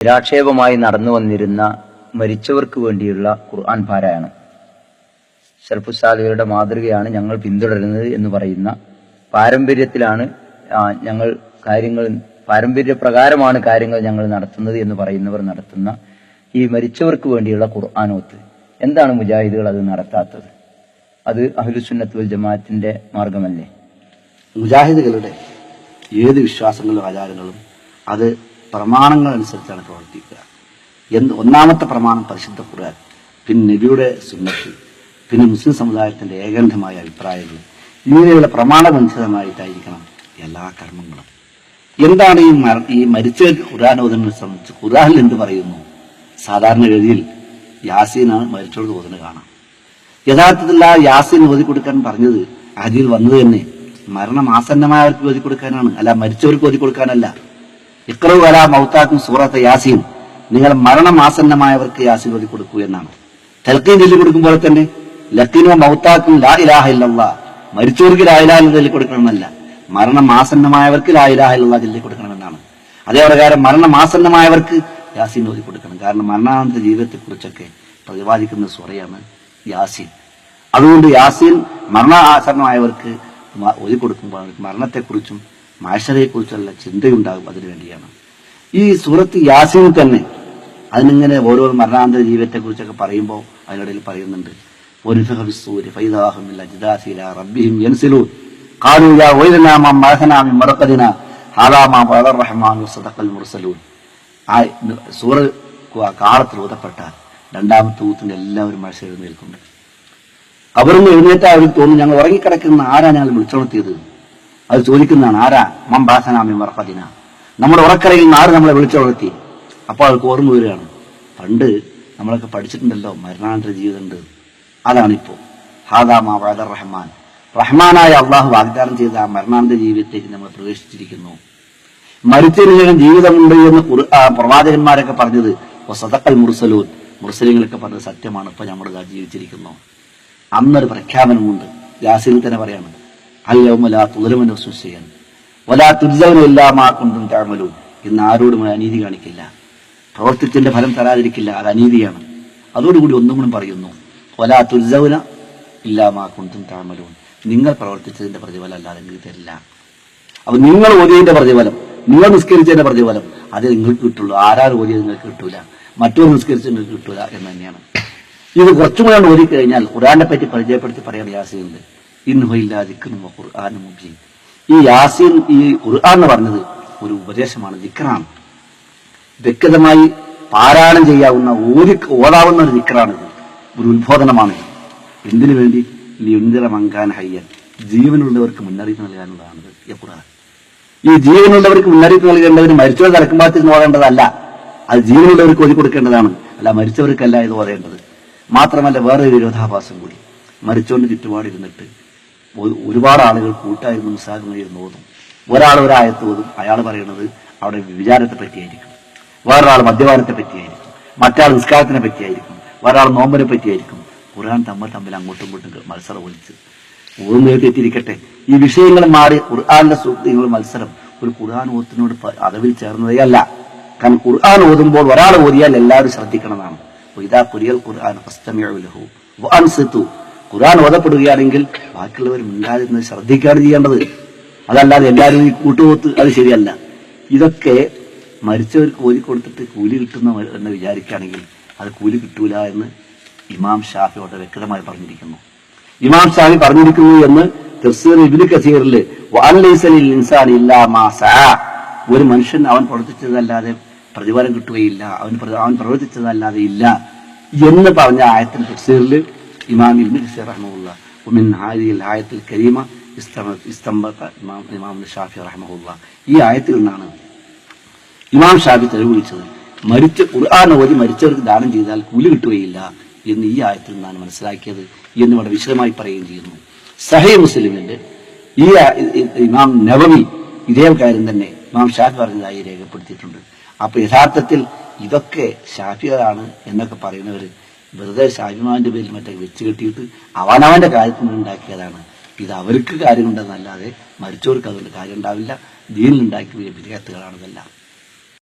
നിരാക്ഷേപമായി നടന്നു വന്നിരുന്ന മരിച്ചവർക്ക് വേണ്ടിയുള്ള ഖുർആൻ പാരായണം. സർഫുസാലികളുടെ മാതൃകയാണ് ഞങ്ങൾ പിന്തുടരുന്നത് എന്ന് പറയുന്ന പാരമ്പര്യത്തിലാണ് ഞങ്ങൾ കാര്യങ്ങൾ പാരമ്പര്യപ്രകാരമാണ് കാര്യങ്ങൾ ഞങ്ങൾ നടത്തുന്നത് എന്ന് പറയുന്നവർ നടത്തുന്ന ഈ മരിച്ചവർക്ക് വേണ്ടിയുള്ള ഖുർആാനോത്ത് എന്താണ് മുജാഹിദുകൾ അത് നടത്താത്തത്? അത് അഹ്ലുസുന്നത്ത് വൽ ജമാഅത്തിന്റെ മാർഗമല്ലേ? മുജാഹിദുകളുടെ ഏത് വിശ്വാസങ്ങളും ആചാരങ്ങളും അത് പ്രമാണങ്ങൾ അനുസരിച്ചാണ് പ്രവർത്തിക്കുക. എന്ത് ഒന്നാമത്തെ പ്രമാണം പരിശുദ്ധ ഖുർആൻ പിന്നെ നബിയുടെ സുന്നത്ത് പിന്നെ മുസ്ലിം സമുദായത്തിന്റെ ഏകണ്ഠമായ അഭിപ്രായങ്ങൾ. ഇങ്ങനെയുള്ള പ്രമാണബന്ധിതമായിട്ടായിരിക്കണം എല്ലാ കർമ്മങ്ങളും. എന്താണ് ഈ ഈ മരിച്ച ഓതുന്നതിനെ സംബന്ധിച്ച് ഖുരാനിൽ എന്ത് പറയുന്നു? സാധാരണ ഗതിയിൽ യാസീനാണ് മരിച്ചോട് ഓതുന്നത് കാണാം. യഥാർത്ഥത്തിൽ ആ യാസീൻ ഓതി കൊടുക്കാൻ പറഞ്ഞത് അതിൽ വന്നത് തന്നെ മരണം ആസന്നമായവർക്ക് ഓതി കൊടുക്കാനാണ് അല്ല മരിച്ചവർക്ക് ഓതി കൊടുക്കാനല്ല ഇക്രവ് വല മൗത്താക്കും സൂറത്ത് യാസീൻ. നിങ്ങൾ മരണമാസന്നമായവർക്ക് യാസീൻ ഓതി കൊടുക്കൂ എന്നാണ്. തെൽക്കീൻ ചൊല്ലി കൊടുക്കുമ്പോൾ തന്നെ ലക്കീനോ മൗത്താക്കും ലാ ഇലാഹ ഇല്ലല്ല മരിച്ചവർക്ക് ലാ ഇലാഹ ഇല്ലല്ലാ ചൊല്ലി കൊടുക്കണമെന്നല്ല. മരണമാസന്നമായവർക്ക് ലാ ഇലാഹ ഇല്ലല്ല ചൊല്ലി കൊടുക്കണമെന്നാണ്. അതേ പ്രകാരം മരണമാസന്നമായവർക്ക് യാസീൻ ഓതി കൊടുക്കണം. കാരണം മരണാനന്ത ജീവിതത്തെ കുറിച്ചൊക്കെ പ്രതിപാദിക്കുന്ന സൂറയാണ് യാസീൻ. അതുകൊണ്ട് യാസീൻ മരണാസന്നമായവർക്ക് ആസന്നമായവർക്ക് ഓതി കൊടുക്കുമ്പോൾ അവർക്ക് മരണത്തെക്കുറിച്ചും മാഷറെക്കുറിച്ചുള്ള ചിന്തയുണ്ടാകും അതിനുവേണ്ടിയാണ് ഈ സൂറത്ത് യാസിൻ തന്നെ അതിനിങ്ങനെ ഓരോ മരണാന്തര ജീവിതത്തെക്കുറിച്ചൊക്കെ പറയുമ്പോൾ അതിനിടയിൽ പറയുന്നുണ്ട്. സൂറ കാലത്തിൽ രണ്ടാമത്തെ ഊത്തിന് എല്ലാവരും മഴ എഴുന്നേൽക്കുന്നുണ്ട്. അവരൊന്ന് എഴുന്നേറ്റാൽ അവർ തോന്നുന്നു ഞങ്ങൾ ഉറങ്ങിക്കിടക്കുന്ന ആരാ ഞങ്ങൾ വിളിച്ചുണർത്തിയത്? അത് ചോദിക്കുന്നതാണ് ആരാ? മംബാസനാമി മറപ്പതിന നമ്മുടെ ഉറക്കരയിൽ നിന്ന് ആര് നമ്മളെ വിളിച്ചുണർത്തി അപ്പോൾ അവൾക്ക് ഓർമ്മ വരികയാണ്. പണ്ട് നമ്മളൊക്കെ പഠിച്ചിട്ടുണ്ടല്ലോ മരണാനന്തര ജീവിതമുണ്ട്. അതാണിപ്പോ ഹാദാ മാ വഅദ റഹ്മാൻ. റഹ്മാനായ അള്ളാഹു വാഗ്ദാനം ചെയ്ത ആ മരണാനന്തര ജീവിതത്തേക്ക് നമ്മൾ പ്രവേശിച്ചിരിക്കുന്നു. മരിച്ചതിന് ശേഷം ജീവിതമുണ്ട് എന്ന് പ്രവാചകന്മാരൊക്കെ പറഞ്ഞത് സദക്കൽ മുർസലൂൻ. മുർസലിങ്ങളൊക്കെ പറഞ്ഞത് സത്യമാണ്. ഇപ്പൊ നമ്മൾ ജീവിച്ചിരിക്കുന്നു. അന്നൊരു പ്രഖ്യാപനമുണ്ട്. യാസിൽ തന്നെ പറയാണ് ഇന്ന് ആരോടും അനീതി കാണിക്കില്ല. പ്രവർത്തിച്ചതിന്റെ ഫലം തരാതിരിക്കില്ല. അത് അനീതിയാണ്. അതോടുകൂടി ഒന്നും കൂടി പറയുന്നു. വലാ തുരിതവന ഇല്ലാമാക്കുണ്ടും കൊണ്ടും താമലൂ നിങ്ങൾ പ്രവർത്തിച്ചതിന്റെ പ്രതിഫലം അല്ലാതെ നിങ്ങൾക്ക് തരില്ല. അപ്പൊ നിങ്ങൾ ഓതിയതിന്റെ പ്രതിഫലം നിങ്ങൾ നിസ്കരിച്ചതിന്റെ പ്രതിഫലം അത് നിങ്ങൾക്ക് കിട്ടുള്ളൂ. ആരാൾ ഓതിയത് നിങ്ങൾക്ക് കിട്ടൂല. മറ്റൊരു നിസ്കരിച്ചത് നിങ്ങൾക്ക് കിട്ടൂല എന്ന് തന്നെയാണ്. ഇത് കുറച്ചും കൂടെ ഓതി കഴിഞ്ഞാൽ ഖുറാനെ പറ്റി പരിചയപ്പെടുത്തി പറയാൻ യാസീനുണ്ട് ഈ യാസീൻ ഈ ഖുർആൻ എന്ന് പറഞ്ഞത് ഒരു ഉപദേശമാണ് ദിക്റാണ്. വ്യക്തമായി പാരായണം ചെയ്യാവുന്ന ഓതി ഓടാവുന്ന ഒരു ദിക്കറാണിത് ഒരു ഉദ്ബോധനമാണ് എന്തിനു വേണ്ടി? മങ്കാൻ ഹയ്യൻ. ജീവനുള്ളവർക്ക് മുന്നറിയിപ്പ് നൽകാനുള്ളതാണിത് ഈ ഖുർആൻ. ഈ ജീവനുള്ളവർക്ക് മുന്നറിയിപ്പ് നൽകേണ്ടതിന് മരിച്ചവർ തലക്കുമ്പാത്തിൽ ഓടേണ്ടതല്ല അത് ജീവനുള്ളവർക്ക് ഒതുക്കി കൊടുക്കേണ്ടതാണ്. അല്ല മരിച്ചവർക്കല്ല ഇത് ഓതേണ്ടത്. മാത്രമല്ല വേറെ ഒരു വിരോധാഭാസം കൂടി. മരിച്ചോണ്ട് ചുറ്റുപാടിരുന്നിട്ട് ഒരുപാട് ആളുകൾ കൂട്ടായിരുന്നു മുസാഖമായിരുന്നു ഓതും ഒരാൾ ഒരായത്ത് ഓതും അയാൾ പറയുന്നത് അവിടെ വിചാരത്തെ പറ്റിയായിരിക്കും. വേറൊരാൾ മദ്യപാനത്തെ പറ്റിയായിരിക്കും. മറ്റാൾ നിസ്കാരത്തിനെ പറ്റിയായിരിക്കും. വേറൊരാൾ നോമ്പിനെ പറ്റിയായിരിക്കും. ഖുർആൻ തമ്മിൽ തമ്മിൽ അങ്ങോട്ടും ഇങ്ങോട്ടും മത്സരം ഒളിച്ച്. ഓർമ്മയിൽ തെറ്റിരിക്കട്ടെ ഈ വിഷയങ്ങൾ മാറി ഖുർആാനിന്റെ സുഹൃത്തുക്കളുടെ മത്സരം ഒരു ഖുർആൻ ഓത്തിനോട് അതവിൽ ചേർന്നതേ അല്ല കാരണം ഖുർആൻ ഓതുമ്പോൾ ഒരാൾ ഓതിയാൽ എല്ലാവരും ശ്രദ്ധിക്കണമെന്നാണ് ഇതാ കുരിയൽ ഖുർആൻ ഫസ്തമിഉ വഅൻസിതു ഖുർആൻ ഓതപ്പെടുകയാണെങ്കിൽ ബാക്കിയുള്ളവർ മിണ്ടാതിരുന്നത് ശ്രദ്ധിക്കുകയാണ് ചെയ്യേണ്ടത്. അതല്ലാതെ എല്ലാവരും ഈ കൂട്ടുപോത്ത് അത് ശരിയല്ല. ഇതൊക്കെ മരിച്ചവർക്ക് ഓതി കൊടുത്തിട്ട് കൂലി കിട്ടുന്ന എന്ന് വിചാരിക്കുകയാണെങ്കിൽ അത് കൂലി കിട്ടൂല എന്ന് ഇമാം ഷാഫിയോട് വ്യക്തമായി പറഞ്ഞിരിക്കുന്നു. ഇമാം ഷാഫി പറഞ്ഞിരിക്കുന്നു എന്ന് തഫ്സീർ ഇബ്നു കസീറിൽ ഒരു മനുഷ്യൻ അവൻ പ്രവർത്തിച്ചതല്ലാതെ പ്രതിഫലം കിട്ടുകയില്ല അവൻ അവൻ പ്രവർത്തിച്ചതല്ലാതെ ഇല്ല എന്ന് പറഞ്ഞ ആയത്തിൽ തഫ്സീറിൽ ഇമാം ഇബ്നു കസീർ റഹ്മഹുള്ള ومن هذه الآية الكريمة استنبط استنبط ഇമാം ഇമാം ഷാഫി റഹ്മഹുള്ള ഈ ആയത്തിൽ നിന്നാണ് ഇമാം ഷാഫി തെളിവിളിച്ചത് മരിച്ച ഖുർആൻ ഓതി മരിച്ചവർക്ക് ദാനം ചെയ്താൽ കൂലി കിട്ടുകയില്ല എന്ന് ഈ ആയത്തിൽ നിന്നാണ് മനസ്സിലാക്കിയത് എന്ന് ഇവിടെ വിശദമായി പറയുകയും ചെയ്യുന്നു സഹേ മുസ്ലിമിന്റെ ഈ ആ- ഇ- ഇമാം നവവി ഇതേ കാര്യം തന്നെ ഇമാം ഷാഫി പറഞ്ഞതായി രേഖപ്പെടുത്തിയിട്ടുണ്ട് അപ്പൊ യഥാർത്ഥത്തിൽ ഇതൊക്കെ ഷാഫികളാണ് എന്നൊക്കെ പറയുന്നവര് വെറുതെ ഷാജിമാവിന്റെ പേരിൽ മറ്റേ വെച്ച് കെട്ടിയിട്ട് അവനവന്റെ കാര്യത്തിന് ഉണ്ടാക്കിയതാണ്. ഇത് അവർക്ക് കാര്യമുണ്ടെന്നല്ലാതെ മരിച്ചവർക്ക് അതുകൊണ്ട് കാര്യം ഉണ്ടാവില്ല ദീനിലുണ്ടാക്കിയ വിധേയത്തുകളാണിതെല്ലാം